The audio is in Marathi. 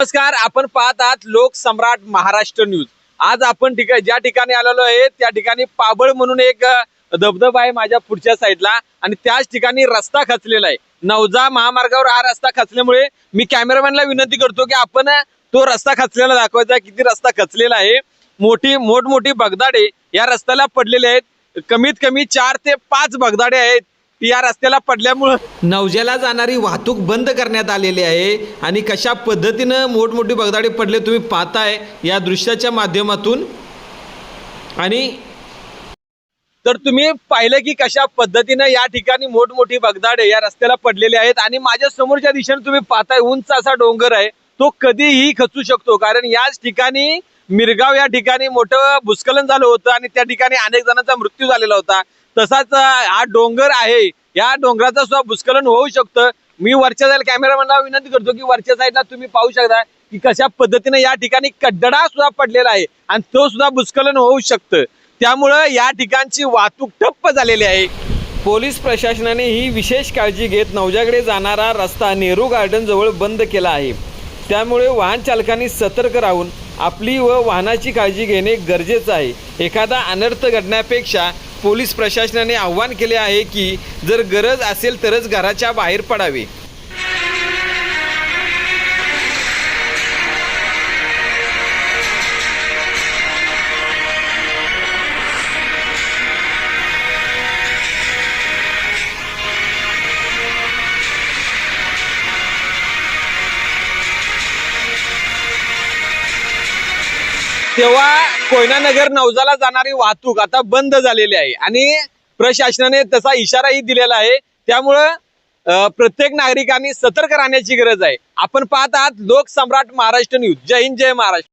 नमस्कार आपण पाहत आहात लोक सम्राट महाराष्ट्र न्यूज. आज आपण ठिका ज्या ठिकाणी आलेलो आहे त्या ठिकाणी पाबळ म्हणून एक धबधबा आहे माझ्या पुढच्या साईडला आणि त्याच ठिकाणी रस्ता खचलेला आहे. नवजा महामार्गावर हा रस्ता खचल्यामुळे मी कॅमेरामॅनला विनंती करतो की आपण तो रस्ता खचलेला दाखवायचा किती रस्ता खचलेला आहे. मोठी मोठमोठी बगदाडे या रस्त्याला पडलेले आहेत. कमीत कमी चार ते पाच बगदाडे आहेत. ती या रस्त्याला पडल्यामुळं नवज्याला जाणारी वाहतूक बंद करण्यात आलेली आहे आणि कशा पद्धतीनं मोठमोठी बगदाडे पडले तुम्ही पाहताय या दृश्याच्या माध्यमातून. आणि तर तुम्ही पाहिलं की कशा पद्धतीनं या ठिकाणी मोठमोठी बगदाडे या रस्त्याला पडलेले आहेत आणि माझ्या समोरच्या दिशेने तुम्ही पाहताय उंच असा डोंगर आहे तो कधीही खचू शकतो. कारण याच ठिकाणी मिरगाव या ठिकाणी मोठं भूस्खलन झालं होतं आणि त्या ठिकाणी अनेक जणांचा मृत्यू झालेला होता. तसाच हा डोंगर आहे. या डोंगराचं सुद्धा भूस्खलन होऊ शकतं. मी वरच्या जायला कॅमेरामॅनला विनंती करतो की वरच्या साईडला तुम्ही पाहू शकता की कशा पद्धतीने या ठिकाणी कड्डडा सुद्धा पडलेला आहे आणि तो सुद्धा भूस्खलन होऊ शकतं. त्यामुळं या ठिकाणची वाहतूक ठप्प झालेली आहे. पोलीस प्रशासनाने ही विशेष काळजी घेत नवजाकडे जाणारा रस्ता नेहरू गार्डन जवळ बंद केला आहे. त्यामुळे वाहन चालकांनी सतर्क राहून आपली व वाहनाची काळजी घेणे गरजेचं आहे. एखादा अनर्थ घडण्यापेक्षा पोलीस प्रशासनाने आव्हान केले आहे की जर गरज असेल तरच घराच्या बाहेर पडावे. तेव्हा कोयनानगर नवजाला जाणारी वाहतूक आता बंद झालेली आहे. आणि प्रशासनाने तसा इशाराही दिलेला आहे. त्यामुळं प्रत्येक नागरिकांनी सतर्क राहण्याची गरज आहे. आपण पाहत आहात लोकसम्राट महाराष्ट्र न्यूज. जय हिंद जय महाराष्ट्र.